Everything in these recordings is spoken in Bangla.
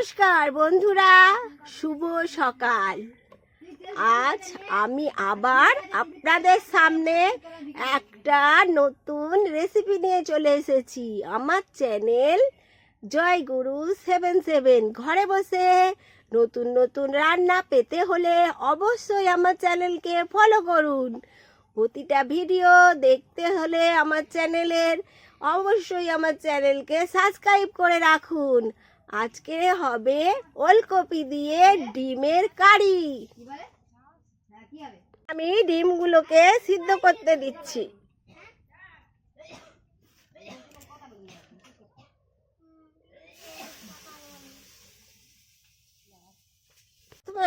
নমস্কার বন্ধুরা, শুভ সকাল। আজ আমি আবার আপনাদের সামনে একটা নতুন রেসিপি নিয়ে চলে এসেছি। আমার চ্যানেল জয় গুরু সেভেন সেভেন ঘরে বসে নতুন নতুন রান্না পেতে হলে অবশ্যই আমার চ্যানেলকে ফলো করুন। প্রতিটা ভিডিও দেখতে হলে আমার চ্যানেলের অবশ্যই আমার চ্যানেলকে সাবস্ক্রাইব করে রাখুন। আজকে হবে ওলকপি দিয়ে ডিমের কারি। আমি ডিমগুলোকে সিদ্ধ করতে দিচ্ছি।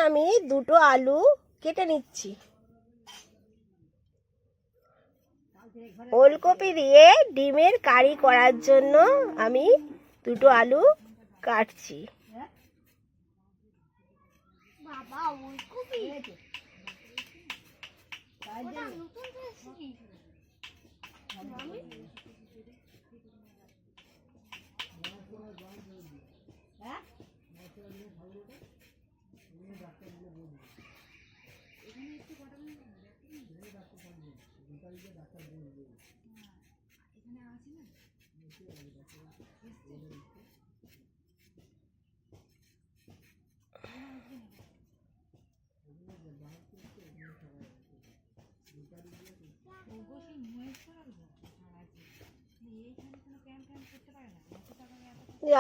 আমি দুটো আলু কেটে নিচ্ছি। ওলকপি দিয়ে ডিমের কারি করার জন্য আমি দুটো আলু কাটছি। বাবা ওলকপি। ওটা নতুন রেসিপি এই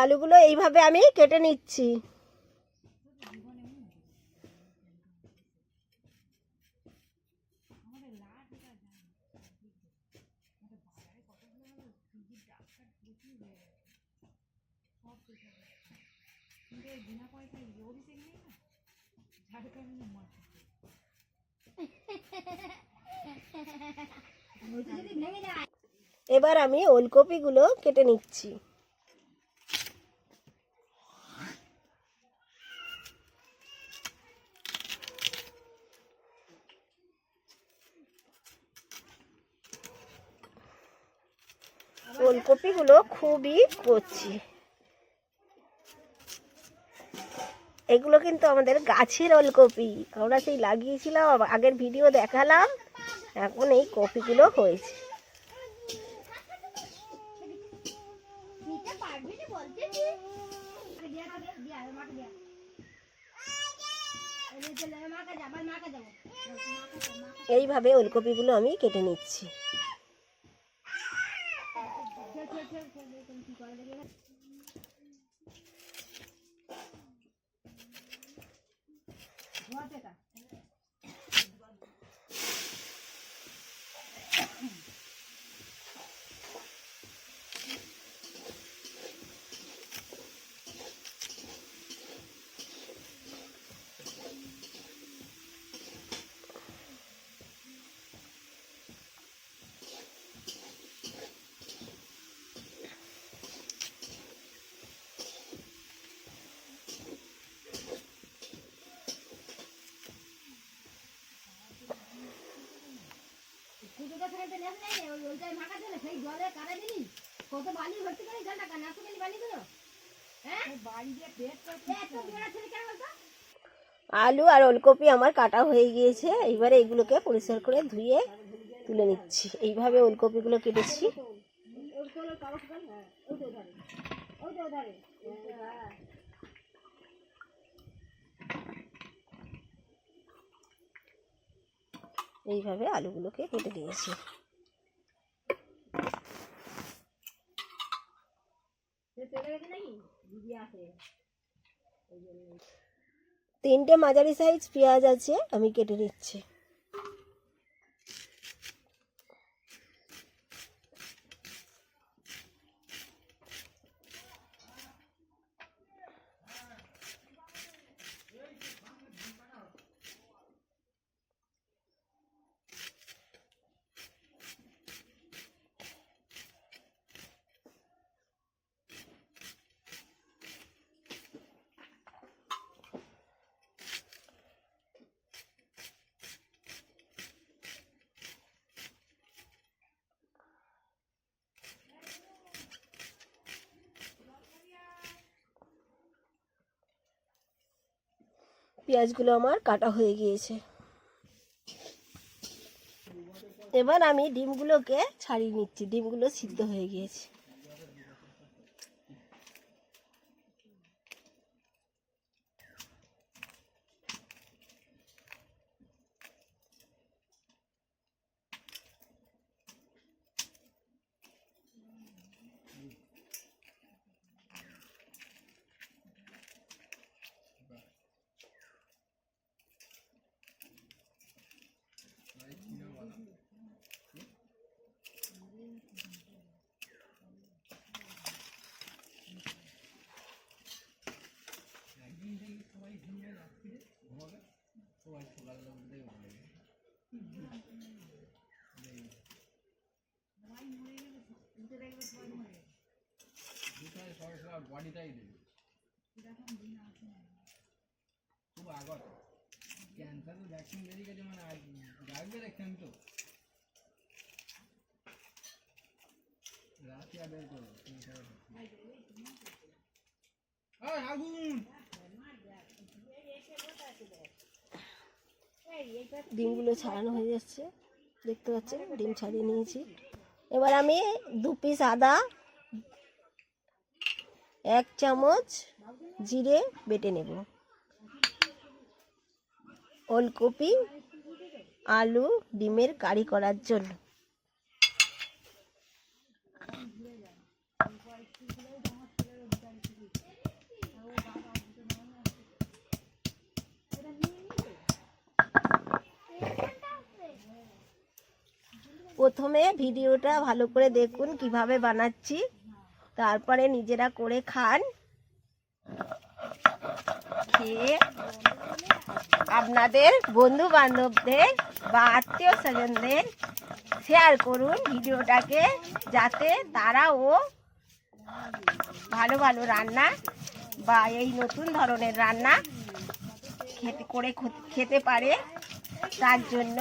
আলুগুলো এইভাবে আমি কেটে নিচ্ছি। এবার আমি ওলকপিগুলো কেটে নিচ্ছি। ওলকপিগুলো খুবই কচি। এগুলো কিন্তু আমাদের গাছের ওলকপি। আমরা সেই লাগিয়েছিলাম আগের ভিডিও দেখালাম। এখন এই কপিগুলো হয়েছে। এইভাবে ওলকপিগুলো আমি কেটে নিচ্ছি। Guardeta. কত বালি ভর্তি করে জলটা কানা তো গেলি বালি হ্যাঁ? বাড়ি দিয়ে পেট এত বড় ছেলে কেন বলতো? আলু আর ওলকপি আমার কাটা হয়ে গিয়েছে এইবারে এগুলোকে পরিষ্কার করে ধুয়ে তুলে নিচ্ছি। এইভাবে ওলকপিগুলো কেটেছি। ওই তো ধরে এইভাবে আলুগুলোকে কেটে দিয়েছি তিনটে মাঝারি সাইজ পেঁয়াজ আছে আমি কেটে নিচ্ছি। পেঁয়াজগুলো আমার কাটা হয়ে গিয়েছে। এবার আমি ডিমগুলোকে ছাড়িয়ে নিচ্ছি। ডিমগুলো সিদ্ধ হয়ে গিয়েছে। খুব আগত। ক্যান্সার তো ভ্যাকসিন বেরিয়ে গেছে মানে দেখছেন তো। বের করো আগুন! ডিমগুলো ছাড়ানো হয়ে যাচ্ছে। দেখতে পাচ্ছেন, ডিম ছাড়িয়ে নিয়েছি। এবার আমি দু পিস আদা এক চামচ জিরে বেটে নেব। ওলকপি, আলু, ডিমের কারি করার জন্য। প্রথমে ভিডিওটা ভালো করে দেখুন কীভাবে বানাচ্ছি। তারপরে নিজেরা করে খান। খেয়ে আপনাদের বন্ধু বান্ধবদের বা আত্মীয় স্বজনদের শেয়ার করুন ভিডিওটাকে, যাতে তারাও ভালো ভালো রান্না বা এই নতুন ধরনের রান্না খেতে, করে খেতে পারে। তার জন্য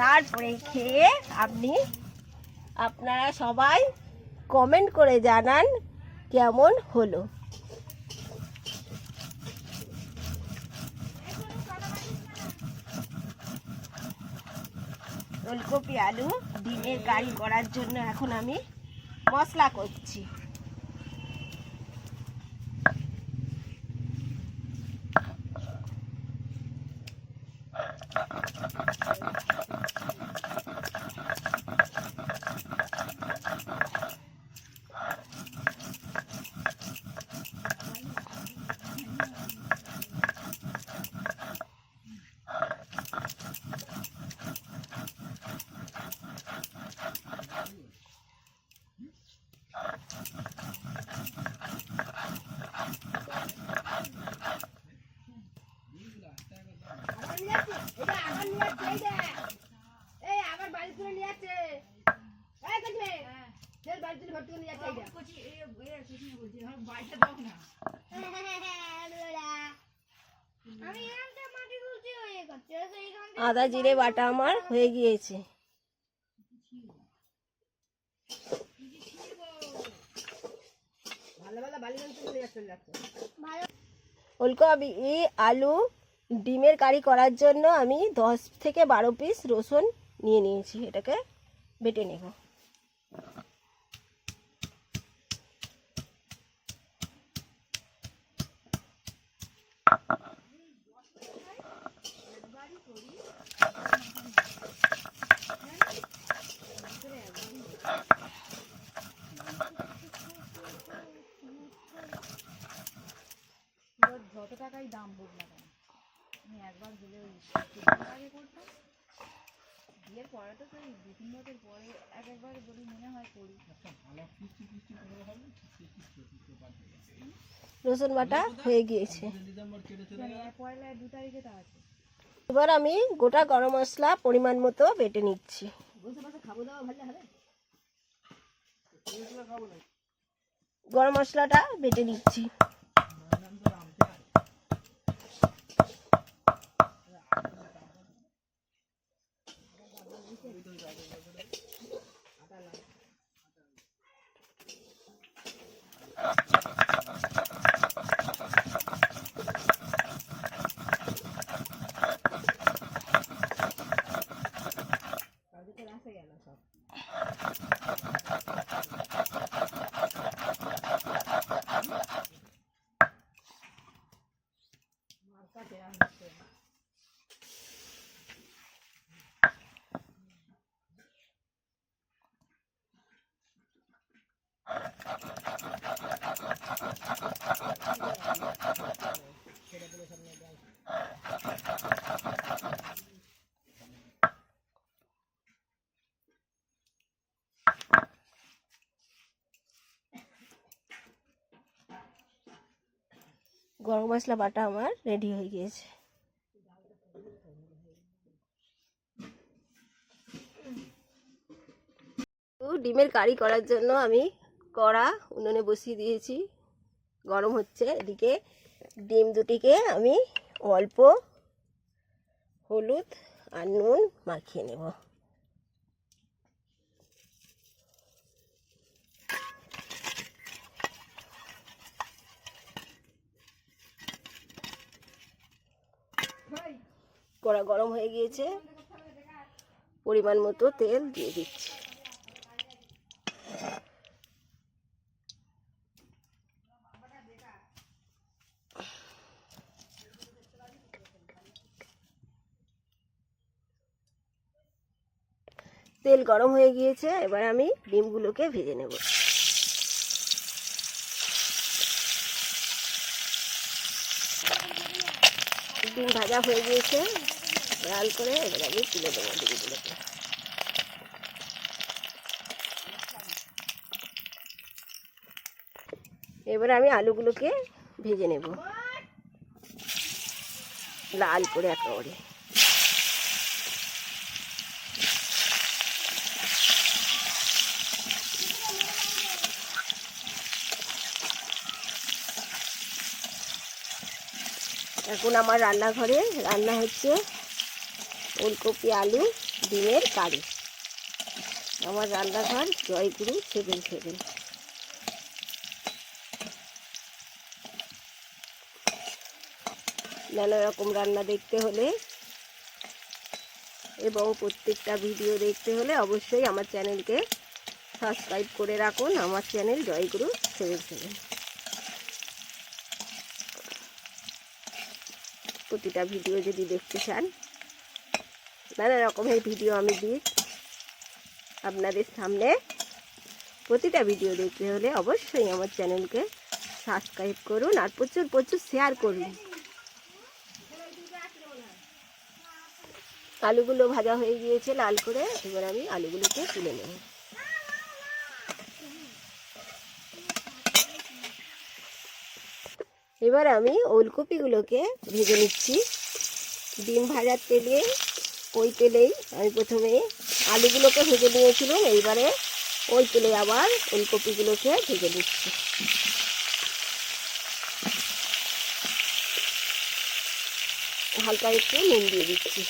তারপরে খেয়ে আপনি, আপনারা সবাই কমেন্ট করে জানান কেমন হলো। ওলকপি আলু ডিমের কারি করার জন্য এখন আমি মশলা করছি আবার নিয়ে আসছে এটা আবার নিয়ে আসছে এই দেখ এই আবার বাড়ি তুলে নিয়ে আসছে এই দেখবে ফের বাড়ি তুলে ভর্তি করে নিয়ে যাচ্ছে আমি এখানটা মাটি তুলছি হয়ে গেছে সেইখান আদা জিরে বাটা আমার হয়ে গিয়েছে। ফুলকপি আলু ডিমের কারি করার জন্য আমি দশ থেকে বারো পিস রসুন নিয়ে নিয়েছি। এটাকে বেটে নেব যত টাকাই দাম হোক না কেন আমি একবার গেলে ওই কিছুদিন আগে করতাম বিয়ের পরে বছর পরে এক একবার বলি মনে হয় করতে পারবে। রসুন বাটা হয়ে গিয়েছে। দু তারিখে তা আছে। এবার আমি গোটা গরম মশলা পরিমাণ মতো বেটে নিচ্ছি। গরম মশলাটা বেটে নিচ্ছি আছে আর হচ্ছে না। গরম মশলা বাটা আমার রেডি হয়ে গিয়েছে। ডিমের কারি করার জন্য আমি কড়া উনুনে বসিয়ে দিয়েছি। গরম হচ্ছে, এদিকে ডিম দুটিকে আমি অল্প হলুদ আর নুন মাখিয়ে নেব। কড়া গরম হয়ে গিয়েছে। পরিমাণ মতো তেল দিয়ে দিচ্ছি। তেল গরম হয়ে গিয়েছে, এবার আমি ডিমগুলোকে ভেজে নেব। ডিম ভাজা হয়ে গিয়েছে। লাল করে এবার আমি তুলে দেবো ডিমগুলোকে এবার আমি আলুগুলোকে ভেজে নেব। লাল করে একেবারে। এখন আমার রান্নাঘরে রান্না হচ্ছে ওলকপি আলু, ডিমের কারি। আমার রান্নাঘর জয়গুরু সেভেন সেভেন নানা রকম রান্না দেখতে হলে এবং প্রত্যেকটা ভিডিও দেখতে হলে অবশ্যই আমার চ্যানেলকে সাবস্ক্রাইব করে রাখুন। আমার চ্যানেল জয়গুরু সেভেন সেভেন প্রতিটা ভিডিও যদি দেখতে চান নানা রকমের ভিডিও আমি দিই। আপনাদের সামনে প্রতিটা ভিডিও দেখতে হলে অবশ্যই আমার চ্যানেলকে সাবস্ক্রাইব করুন আর প্রচুর প্রচুর শেয়ার করুন। আলুগুলো ভাজা হয়ে গিয়েছে লাল করে, এবার আমি আলুগুলোকে তুলে নেব। এবার আমি ওলকপিগুলোকে ভেজে নিচ্ছি। ডিম ভাজার তেলে ওই তেলেই আমি প্রথমে আলুগুলোকে ভেজে নিয়েছিলাম, এইবারে ওই তেলে আবার ওলকপিগুলোকে ভেজে নিচ্ছি। হালকা একটু নুন দিয়ে দিচ্ছি।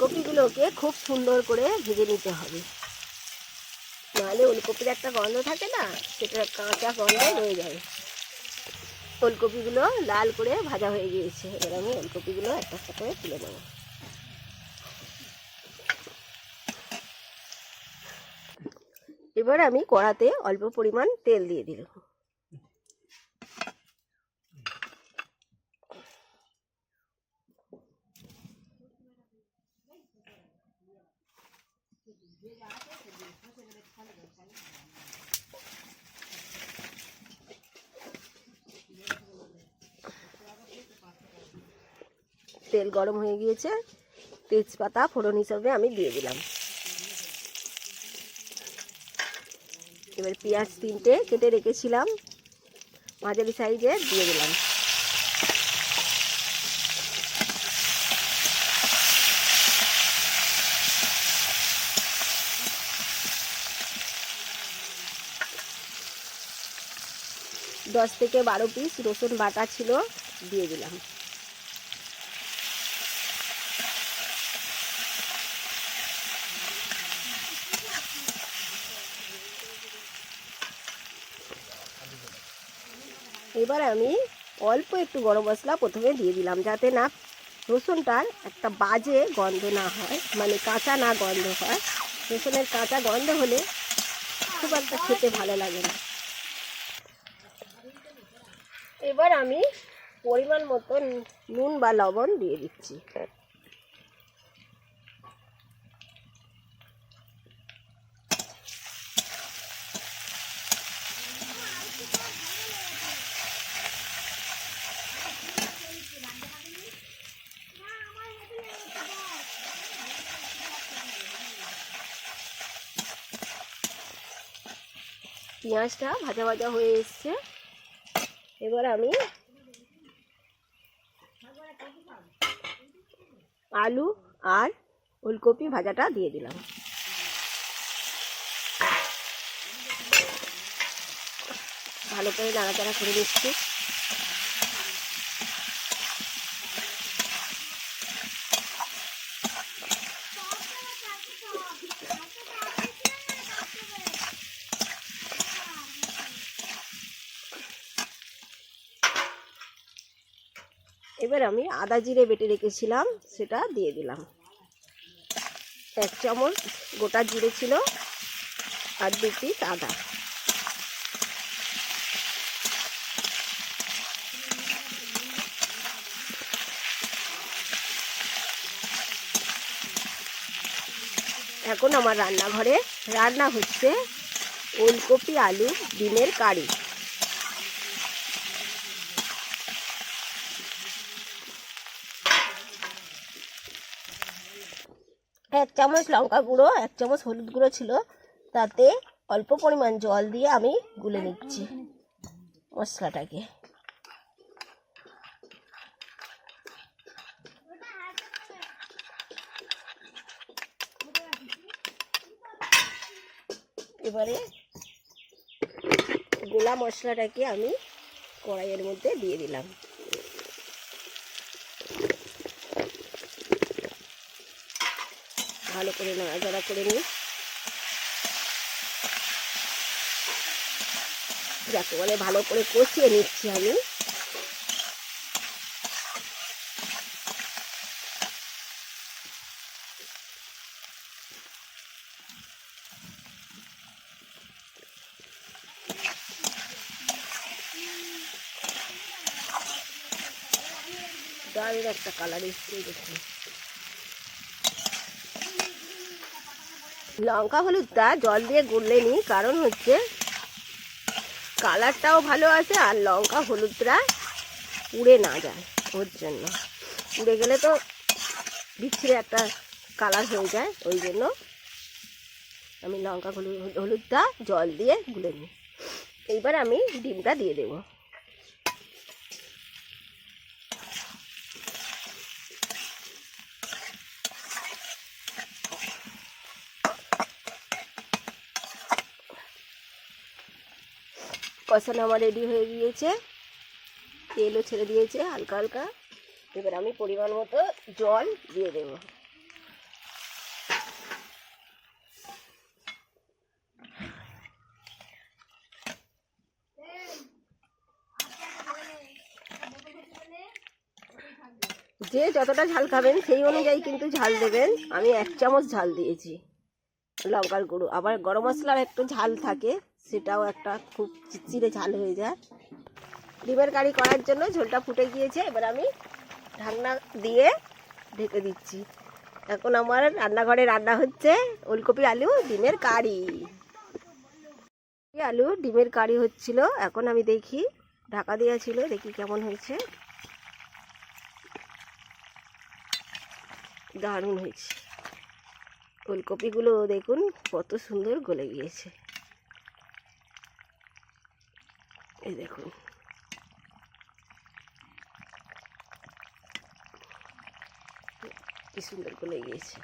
ওলকপিগুলোকে খুব সুন্দর করে ভেজে নিতে হবে। নাহলে ওলকপির একটা গন্ধ থাকে না, সেটা কাঁচা গন্ধ রয়ে যায়। ওলকপিগুলো লাল করে ভাজা হয়ে গিয়েছে। এবার আমি ওলকপিগুলো একটা একটা করে তুলে নেব। এবার আমি কড়াতে অল্প পরিমাণ তেল দিয়ে দিলাম। তেল গরম হয়ে গিয়েছে, তেজপাতা ফোড়ন হিসাবে আমি দিয়ে দিলাম। এবার পেঁয়াজ তিনটে কেটে রেখেছিলাম, মাঝারি সাইজে দিয়ে দিলাম। দশ থেকে বারো পিস রসুন বাটা ছিল, দিয়ে দিলাম। এবার আমি অল্প একটু গরম মশলা প্রথমে দিয়ে দিলাম, যাতে না রসুনটার একটা বাজে গন্ধ না হয় মানে কাঁচা না গন্ধ হয়। রসুনের কাঁচা গন্ধ হলে খুব একটা খেতে ভালো লাগে না। এবার আমি পরিমাণ মতো নুন বা লবণ দিয়ে দিচ্ছি। পেঁয়াজটা ভাজা ভাজা হয়ে এসছে। এবার আমি আলু আর ওলকপি ভাজাটা দিয়ে দিলাম। ভালো করে নাড়াচাড়া করে দিচ্ছি এবার আমি আদা জিরে বেটে রেখেছিলাম, সেটা দিয়ে দিলাম। এক চামচ গোটা জিরে ছিল আর দু পিস আদা। এখন আমার রান্নাঘরে রান্না হচ্ছে ওলকপি আলু, ডিমের কারি। এক চামচ লঙ্কা গুঁড়ো, এক চামচ হলুদ গুঁড়ো ছিল। তাতে অল্প পরিমাণ জল দিয়ে আমি গুলে নিচ্ছি মশলাটাকে। এবারে গোলা মশলাটাকে আমি কড়াইয়ের মধ্যে দিয়ে দিলাম। ভালো করে নাড়াচাড়া করে নিই। যাকে বলে ভালো করে কষিয়ে নিচ্ছি আমি। দারুণ একটা কালার এসছে দেখুন। লঙ্কা হলুদটা জল দিয়ে গুললে নি কারণ হচ্ছে কালারটাও ভালো আছে আর লঙ্কা হলুদটা উড়ে না যায় ওর জন্য। উড়ে গেলে তো বিচ্ছিরে একটা কালার হয়ে যায়, ওই জন্য আমি লঙ্কা হলুদ হলুদটা জল দিয়ে গুলে নিই। এইবার আমি ডিমটা দিয়ে দেবো। কষানো আমার রেডি হয়ে গিয়েছে। তেলও ছেড়ে দিয়েছে, হালকা হালকা। এবার আমি পরিমাণ মতো জল দিয়ে দেবো। যে যতটা ঝাল খাবেন, সেই অনুযায়ী কিন্তু ঝাল দেবেন। আমি এক চামচ ঝাল দিয়েছি। লঙ্কার গুঁড়ো। আবার গরম মশলার একটু ঝাল থাকে। সেটাও একটা খুব চিচিরে ঝাল হয়ে যায়। ডিমের কারি করার জন্য ঝোলটা ফুটে গিয়েছে, এবার আমি ঢাকনা দিয়ে ঢেকে দিচ্ছি। এখন আমার রান্নাঘরে রান্না হচ্ছে ওলকপি আলু, ডিমের কারি। আলু, ডিমের কারি হচ্ছিল, এখন আমি দেখি, ঢাকা দেওয়া ছিল, দেখি কেমন হয়েছে। দারুণ হয়েছে। ফুলকপিগুলো দেখুন, কত সুন্দর গলে গিয়েছে। এই দেখুন। কি সুন্দর গলে গিয়েছে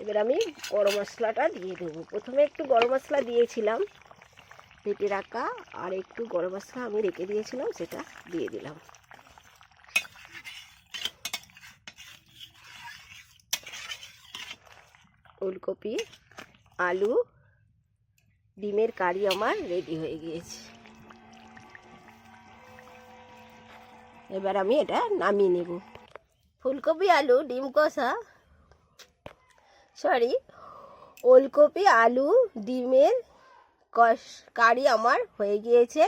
এবার আমি গরম মশলাটা দিয়ে দেবো। প্রথমে একটু গরম মশলা দিয়েছিলাম পেটে রাখা, আর একটু গরম মশলা আমি রেখে দিয়েছিলাম, সেটা দিয়ে দিলাম। ফুলকপি আলু, ডিমের কারি আমার রেডি হয়ে গিয়েছে। এবার আমি এটা নামিয়ে নেব। ফুলকপি, আলু, ডিম, কষা সরি ওলকপি, আলু, ডিমের কষ, কারি আমার হয়ে গিয়েছে।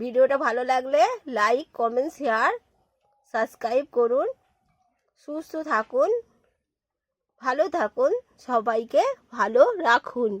ভিডিওটা ভালো লাগলে লাইক কমেন্ট শেয়ার সাবস্ক্রাইব করুন। সুস্থ থাকুন, ভালো থাকুন, সবাইকে ভালো রাখুন।